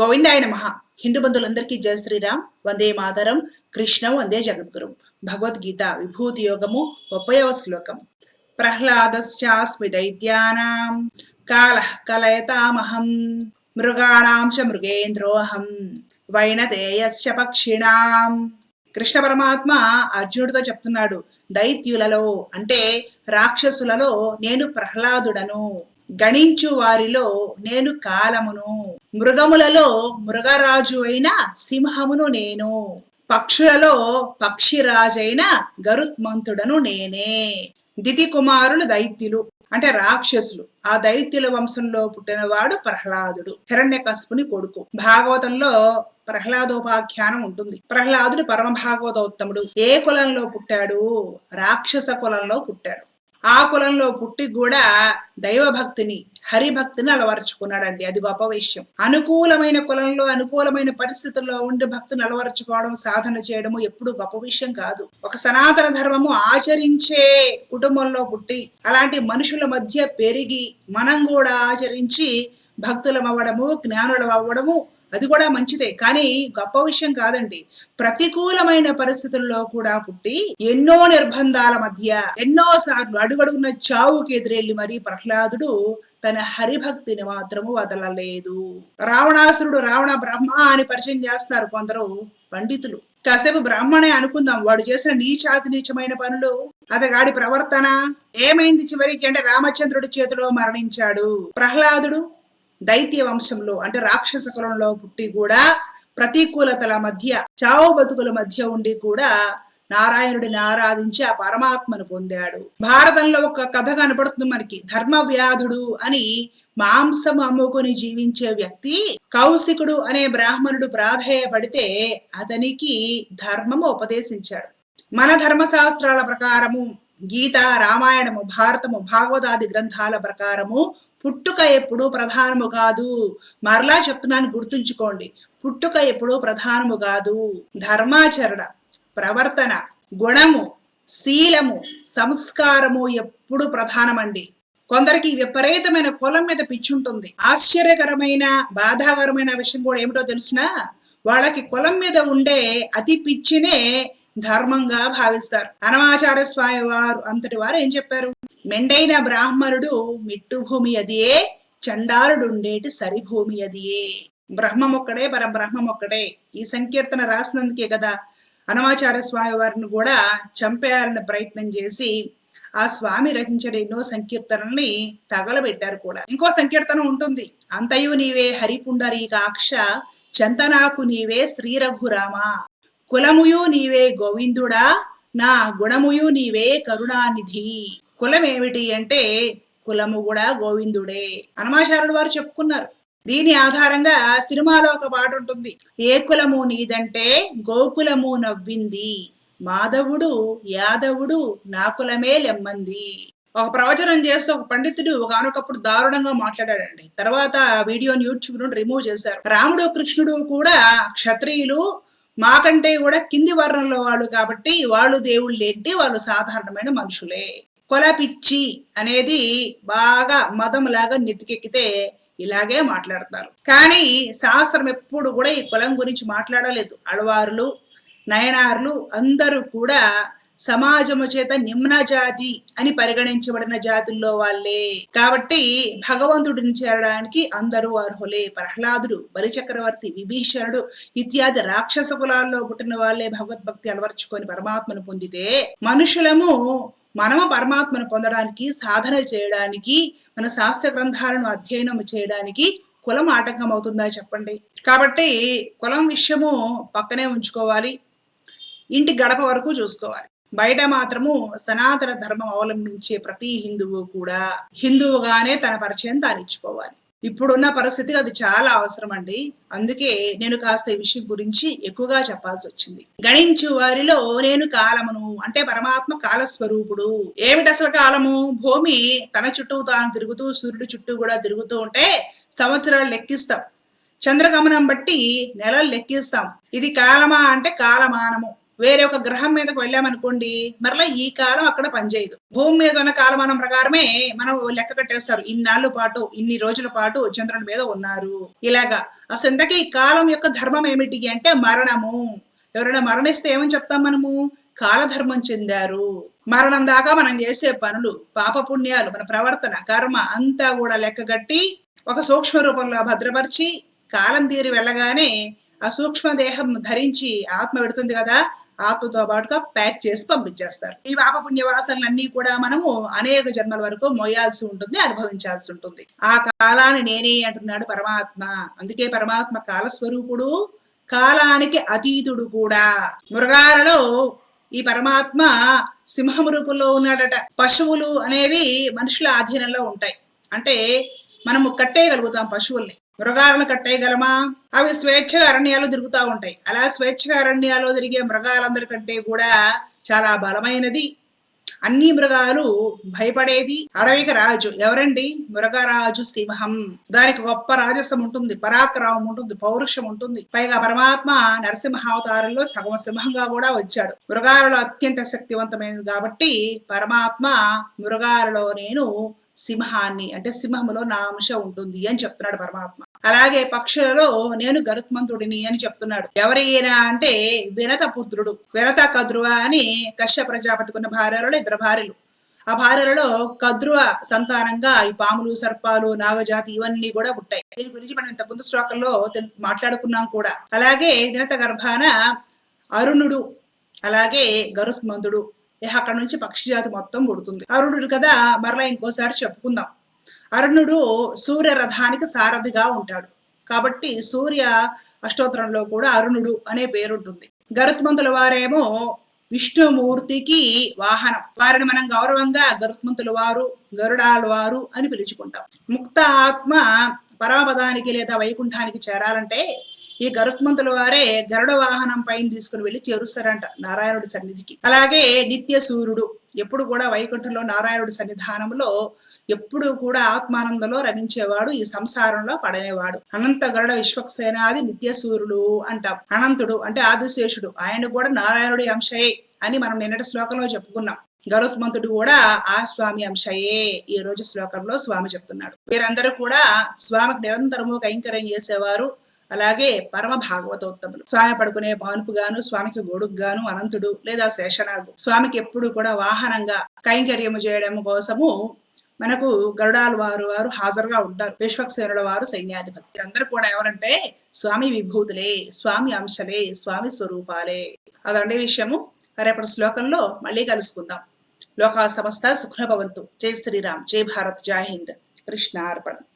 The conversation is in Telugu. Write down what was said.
గోవిందాయ నమ. హిందూ బంధువులందరికీ జయ శ్రీరామ్. వందే మాతరం. కృష్ణం వందే జగద్గురు. భగవద్గీత విభూతి యోగము ముప్పైవ శ్లోకం. ప్రహ్లాదశ్చాస్మి దైత్యానాం. కాల కలయతామహం. మృగాణాం చ మృగేంద్రోహం. వైనతేయశ్చ పక్షిణాం. కృష్ణ పరమాత్మ అర్జునుడితో చెప్తున్నాడు దైత్యులలో అంటే రాక్షసులలో నేను ప్రహ్లాదుడను. గణించు వారిలో నేను కాలమును. మృగములలో మృగరాజు అయిన సింహమును నేను. పక్షులలో పక్షిరాజైన గరుత్మంతుడను నేనే. దితి కుమారులు దైత్యులు అంటే రాక్షసులు. ఆ దైత్యుల వంశంలో పుట్టినవాడు ప్రహ్లాదుడు హిరణ్యకశపుని కొడుకు. భాగవతంలో ప్రహ్లాదోపాఖ్యానం ఉంటుంది. ప్రహ్లాదుడు పరమ భాగవతోత్తముడు ఏ కులంలో పుట్టాడు? రాక్షస కులంలో పుట్టాడు. ఆ కులంలో పుట్టి కూడా దైవభక్తిని హరిభక్తిని అలవరుచుకున్నాడండి. అది గొప్ప విషయం. అనుకూలమైన కులంలో అనుకూలమైన పరిస్థితుల్లో ఉండి భక్తిని అలవరుచుకోవడం సాధన చేయడము ఎప్పుడు గొప్ప విషయం కాదు. ఒక సనాతన ధర్మము ఆచరించే కుటుంబంలో పుట్టి అలాంటి మనుషుల మధ్య పెరిగి మనం కూడా ఆచరించి భక్తులం అవ్వడము జ్ఞానులం అవ్వడము అది కూడా మంచిదే. కానీ గొప్ప విషయం కాదండి. ప్రతికూలమైన పరిస్థితుల్లో కూడా పుట్టి ఎన్నో నిర్బంధాల మధ్య ఎన్నో సార్లు అడుగడుగున్న చావుకి ఎదురెళ్ళి మరి ప్రహ్లాదుడు తన హరిభక్తిని మాత్రము వదలలేదు. రావణాసురుడు రావణ బ్రహ్మ అని పరిచయం చేస్తారు కొందరు పండితులు. కాసేపు బ్రాహ్మణే అనుకుందాం వాడు చేసిన నీచాతి నీచమైన పనులు. అతగాడి ప్రవర్తన ఏమైంది చివరికి అంటే రామచంద్రుడి చేతిలో మరణించాడు ప్రహ్లాదుడు. దైత్య వంశంలో అంటే రాక్షస కులంలో పుట్టి కూడా ప్రతికూలతల మధ్య చావు బతుకుల మధ్య ఉండి కూడా నారాయణుడిని ఆరాధించి ఆ పరమాత్మను పొందాడు. భారతంలో ఒక కథ కనపడుతుంది మనకి ధర్మ వ్యాధుడు అని మాంసం అమ్ముకుని జీవించే వ్యక్తి కౌశికుడు అనే బ్రాహ్మణుడు ప్రాధేయపడితే అతనికి ధర్మము ఉపదేశించాడు. మన ధర్మశాస్త్రాల ప్రకారము గీత రామాయణము భారతము భాగవతాది గ్రంథాల ప్రకారము పుట్టుక ఎప్పుడు ప్రధానము కాదు. మరలా చెప్తున్నాను గుర్తుంచుకోండి. పుట్టుక ఎప్పుడు ప్రధానము కాదు. ధర్మాచరణ ప్రవర్తన గుణము శీలము సంస్కారము ఎప్పుడు ప్రధానమండి. కొందరికి విపరీతమైన కులం మీద పిచ్చుంటుంది. ఆశ్చర్యకరమైన బాధాకరమైన విషయం కూడా ఏమిటో తెలిసినా వాళ్ళకి కులం మీద ఉండే అతి పిచ్చినే ధర్మంగా భావిస్తారు. అనమాచార్య స్వామి వారు అంతటి వారు ఏం చెప్పారు? మెండైన బ్రాహ్మణుడు మిట్టు భూమి అదియే చండాలుడుండేటి సరిభూమి అదియే. బ్రహ్మమొక్కడే ఒక్కడే బ్రహ్మమొక్కడే ఈ సంకీర్తన రాసినందుకే కదా అనమాచార్య స్వామి వారిని కూడా చంపేయాలని ప్రయత్నం చేసి ఆ స్వామి రచించిన ఎన్నో సంకీర్తనల్ని తగలబెట్టారు కూడా. ఇంకో సంకీర్తన ఉంటుంది. అంతయు నీవే హరిపుండరీకాక్ష చంతనాకు నీవే శ్రీ రఘురామ కులముయు నీవే గోవిందుడా నా గుణముయు నీవే కరుణానిధి. కులం ఏమిటి అంటే కులము కూడా గోవిందుడే అనమాచారుడు వారు చెప్పుకున్నారు. దీని ఆధారంగా సినిమాలో ఒక పాట ఉంటుంది. ఏ కులము నీదంటే గోకులము నవ్వింది. మాధవుడు యాదవుడు నా కులమే లెమ్మంది. ఒక ప్రవచనం చేస్తూ ఒక పండితుడు ఒకనొకప్పుడు దారుణంగా మాట్లాడాడండి. తర్వాత వీడియోని యూట్యూబ్ నుండి రిమూవ్ చేశారు. రాముడు కృష్ణుడు కూడా క్షత్రియులు మాకంటే కూడా కింది వర్ణంలో వాళ్ళు కాబట్టి వాళ్ళు దేవుళ్ళు ఏంటి వాళ్ళు సాధారణమైన మనుషులే. కొల పిచ్చి అనేది బాగా మదంలాగా నెత్తికెక్కితే ఇలాగే మాట్లాడతారు. కానీ శాస్త్రం ఎప్పుడు కూడా ఈ కులం గురించి మాట్లాడలేదు. అడవారులు నయనార్లు అందరూ కూడా సమాజము చేత నిమ్న జాతి అని పరిగణించబడిన జాతుల్లో వాళ్ళే. కాబట్టి భగవంతుడిని చేరడానికి అందరూ అర్హులే. ప్రహ్లాదుడు బలిచక్రవర్తి విభీషణుడు ఇత్యాది రాక్షస కులాల్లో పుట్టిన వాళ్ళే భగవద్భక్తి అలవర్చుకొని పరమాత్మను పొందితే మనుషులము మనము పరమాత్మను పొందడానికి సాధన చేయడానికి మన శాస్త్ర గ్రంథాలను అధ్యయనం చేయడానికి కులం ఆటంకం అవుతుందా చెప్పండి. కాబట్టి కులం విషయము పక్కనే ఉంచుకోవాలి. ఇంటి గడప వరకు చూసుకోవాలి. బయట మాత్రము సనాతన ధర్మం అవలంబించే ప్రతి హిందువు కూడా హిందువుగానే తన పరిచయం తానిచ్చుకోవాలి ఇప్పుడున్న పరిస్థితి అది చాలా అవసరం అండి అందుకే నేను కాస్త ఈ విషయం గురించి ఎక్కువగా చెప్పాల్సి వచ్చింది. గణించు వారిలో నేను కాలమును అంటే పరమాత్మ కాలస్వరూపుడు. ఏమిటి అసలు కాలము? భూమి తన చుట్టూ తాను తిరుగుతూ సూర్యుడు చుట్టూ కూడా తిరుగుతూ ఉంటే సంవత్సరాలు లెక్కిస్తాం. చంద్రగమనం బట్టి నెలలు లెక్కిస్తాం. ఇది కాలమా అంటే కాలమానము. వేరే ఒక గ్రహం మీదకి వెళ్ళామనుకోండి మరలా ఈ కాలం అక్కడ పనిచేయదు. భూమి మీద ఉన్న కాలమానం ప్రకారమే మనం లెక్క కట్టేస్తారు. ఇన్నాళ్ళు పాటు ఇన్ని రోజుల పాటు చంద్రుని మీద ఉన్నారు. ఇలాగా అసలు ఇంతకీ ఈ కాలం యొక్క ధర్మం ఏమిటి అంటే మరణము. ఎవరైనా మరణిస్తే ఏమని చెప్తాం మనము? కాలధర్మం చెందారు. మరణం దాకా మనం చేసే పనులు పాపపుణ్యాలు మన ప్రవర్తన కర్మ అంతా కూడా లెక్కగట్టి ఒక సూక్ష్మ రూపంలో భద్రపరిచి కాలం తీరి వెళ్ళగానే ఆ సూక్ష్మ దేహం ధరించి ఆత్మ పెడుతుంది కదా. ఆత్మతో పాటుగా ప్యాక్ చేసి పంపించేస్తారు. ఈ పాప పుణ్యవాసనలన్నీ కూడా మనము అనేక జన్మల వరకు మోయాల్సి ఉంటుంది అనుభవించాల్సి ఉంటుంది. ఆ కాలాన్ని నేనే అంటున్నాడు పరమాత్మ. అందుకే పరమాత్మ కాలస్వరూపుడు కాలానికి అతీతుడు కూడా. మృగాలలో ఈ పరమాత్మ సింహం రూపంలో ఉన్నాడట. పశువులు అనేవి మనుషుల ఆధీనంలో ఉంటాయి. అంటే మనము కట్టేయగలుగుతాం పశువుల్ని. మృగాలను కట్టేయగలమా? అవి స్వేచ్ఛగా అరణ్యాలు తిరుగుతూ ఉంటాయి. అలా స్వేచ్ఛగా అరణ్యాలు తిరిగే మృగాలందరికంటే కూడా చాలా బలమైనది. అన్ని మృగాలు భయపడేది అడవికి రాజు. ఎవరండి? మృగరాజు సింహం. దానికి గొప్ప రాజసం ఉంటుంది. పరాక్రమం ఉంటుంది. పౌరుషం ఉంటుంది. పైగా పరమాత్మ నరసింహావతారంలో సగమ సింహంగా కూడా వచ్చాడు. మృగాలలో అత్యంత శక్తివంతమైనది కాబట్టి పరమాత్మ మృగాలలో నేను సింహాన్ని అంటే సింహములో నా అంశ ఉంటుంది అని చెప్తున్నాడు పరమాత్మ. అలాగే పక్షులలో నేను గరుత్మంతుడిని అని చెప్తున్నాడు. ఎవరైనా అంటే వినత పుత్రుడు వినత కద్రువ అని కశ్య ప్రజాపతికున్న భార్యలో ఇద్దరు భార్యలు. ఆ భార్యలలో కద్రువ సంతానంగా ఈ పాములు సర్పాలు నాగజాతి ఇవన్నీ కూడా పుట్టాయి. దీని గురించి మనం ఇంత ముందు శ్లోకంలో మాట్లాడుకున్నాం కూడా. అలాగే వినత గర్భాన అరుణుడు అలాగే గరుత్మంతుడు అక్కడ నుంచి పక్షి జాతి మొత్తం పుడుతుంది. అరుణుడు కదా మరలా ఇంకోసారి చెప్పుకుందాం. అరుణుడు సూర్య రథానికి సారథిగా ఉంటాడు. కాబట్టి సూర్య అష్టోత్తరంలో కూడా అరుణుడు అనే పేరుంటుంది. గరుత్మంతుల వారేమో విష్ణుమూర్తికి వాహనం. వారిని మనం గౌరవంగా గరుత్మంతుల వారు గరుడాల వారు అని పిలుచుకుంటాం. ముక్త ఆత్మ పరమపదానికి లేదా వైకుంఠానికి చేరాలంటే ఈ గరుత్మంతుల వారే గరుడ వాహనం పైన తీసుకుని వెళ్ళి చేరుస్తారంట నారాయణుడి సన్నిధికి. అలాగే నిత్య సూర్యుడు ఎప్పుడు కూడా వైకుంఠంలో నారాయణుడి సన్నిధానంలో ఎప్పుడు కూడా ఆత్మానందంలో రమించేవాడు ఈ సంసారంలో పడనేవాడు అనంత గరుడ విశ్వక్సేనాది నిత్య సూర్యుడు అంటాం. అనంతుడు అంటే ఆదిశేషుడు. ఆయన కూడా నారాయణుడి అంశయే అని మనం నిన్నటి శ్లోకంలో చెప్పుకున్నాం. గరుత్మంతుడు కూడా ఆ స్వామి అంశయే ఈ రోజు శ్లోకంలో స్వామి చెప్తున్నాడు. వీరందరూ కూడా స్వామికి నిరంతరము కైంకర్యం చేసేవారు. అలాగే పరమ భాగవతోత్తములు స్వామి పడుకునే పానుపు గాను స్వామికి గొడుగు గాను అనంతుడు లేదా శేషనాగు స్వామికి ఎప్పుడు కూడా వాహనంగా కైంకర్యము చేయడం కోసము మనకు గరుడాల వారు వారు హాజరుగా ఉంటారు. విశ్వక్సేనుల వారు సైన్యాధిపతి. వీరందరూ కూడా ఎవరంటే స్వామి విభూతులే స్వామి అంశలే స్వామి స్వరూపాలే. అదండి విషయము. రేపటి శ్లోకంలో మళ్ళీ కలుసుకుందాం. లోకా సమస్త సుఖ్నభవంతు జై శ్రీరామ్. జై భారత్. జై హింద్. కృష్ణార్పణం.